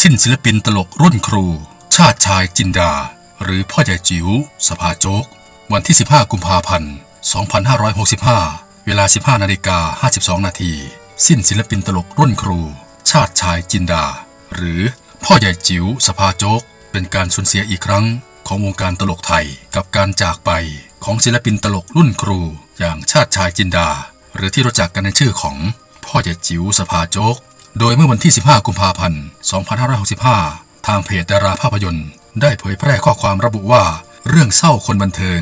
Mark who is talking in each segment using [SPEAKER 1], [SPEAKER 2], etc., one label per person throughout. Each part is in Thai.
[SPEAKER 1] สิ้นศิลปินตลกรุ่นครู ชาติชายจินดา หรือพ่อใหญ่จิ๋วสภาโจ๊ก วันที่ 15 กุมภาพันธ์ 2565 เวลา 15นาฬิกา52 นาที สิ้นศิลปินตลกรุ่นครู ชาติชายจินดา หรือพ่อใหญ่จิ๋วสภาโจ๊ก เป็นการสูญเสียอีกครั้งของวงการตลกไทยกับการจากไปของศิลปินตลกรุ่นครู อย่างชาติชายจินดา หรือที่รู้จักกันในชื่อของพ่อใหญ่จิ๋วสภาโจ๊ก โดยเมื่อวันที่ 15 กุมภาพันธ์ 2565 ทางเพจดาราภาพยนตร์ ได้เผยแพร่ข้อความระบุว่า เรื่องเศร้าคนบันเทิง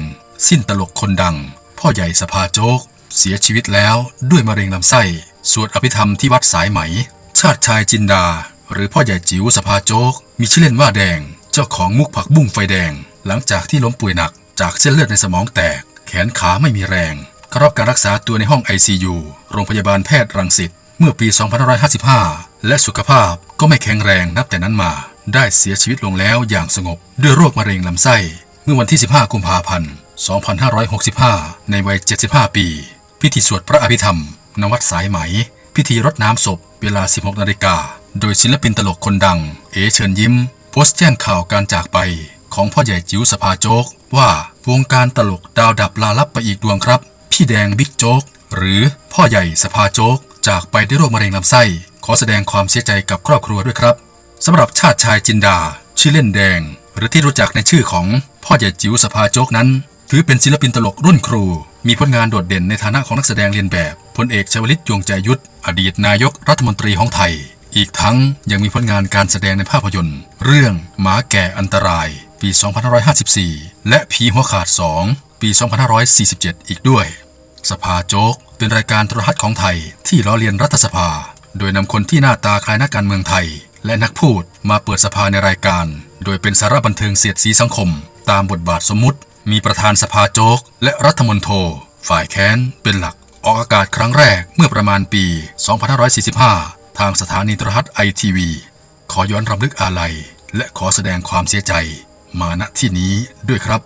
[SPEAKER 1] สิ้นตลกคนดัง พ่อใหญ่สภาโจ๊กเสียชีวิตแล้วด้วยมะเร็งลำไส้ สวดอภิธรรมที่วัดสายไหม ชาติชายจินดา หรือพ่อใหญ่จิ๋วสภาโจ๊กมีชื่อเล่นว่าแดง เจ้าของมุกผักบุ้งไฟแดง หลังจากที่ล้มป่วยหนัก จากเส้นเลือดในสมองแตก แขนขาไม่มีแรงเข้ารับการรักษาตัวในห้อง ICU โรงพยาบาลแพทย์รังสิต มื่อปี 2555 และสุขภาพก็ไม่แข็งแรงนับแต่นั้นมา ได้เสียชีวิตลงแล้วอย่างสงบ ด้วยโรคมะเร็งลำไส้ เมื่อวันที่ 15 กุมภาพันธ์ 2565 ในวัย 75 ปี พิธีสวดพระอภิธรรมณวัดสายไหม พิธีรดน้ำศพ เวลา 16 นาฬิกา โดยศิลปินตลกคนดัง เอเชิญยิ้ม โพสต์แจ้งข่าวการจากไป ของพ่อใหญ่จิ๋วสภาโจ๊กว่าวงการตลกดาวดับลาลับไปอีกดวงครับ พี่แดงบิ๊กโจ๊กหรือพ่อใหญ่สภาโจ๊ก จากไปด้วยโรคมะเร็งลำไส้ ขอแสดงความเสียใจกับครอบครัวด้วยครับสำหรับชาติชายจินดา ชื่อเล่นแดง หรือที่รู้จักในชื่อของพ่อใหญ่จิ๋วสภาโจกนั้น ถือเป็นศิลปินตลกรุ่นครู มีผลงานโดดเด่นในฐานะของนักแสดงเรียนแบบพลเอกชวลิตยงใจยุทธอดีตนายกรัฐมนตรีของไทย อีกทั้งยังมีผลงานการแสดงในภาพยนตร์ เรื่องหมาแก่อันตราย ปี 2554 และผีหัวขาด 2 ปี 2547 อีกด้วย สภาโจ๊กเป็นรายการโทรทัศน์ของไทยที่ล้อเลียนรัฐสภา โดยนำคนที่หน้าตาคล้ายนักการเมืองไทย และนักพูดมาเปิดสภาในรายการ โดยเป็นสาระบันเทิงเสียดสีสังคม ตามบทบาทสมมุติ มีประธานสภาโจ๊กและรัฐมนโทฝ่ายแค้นเป็นหลัก ออกอากาศครั้งแรกเมื่อประมาณปี 2545 ทางสถานีโทรทัศน์ไอทีวีขอย้อนรำลึกอาลัยและขอแสดงความเสียใจ มาณที่นี้ด้วยครับ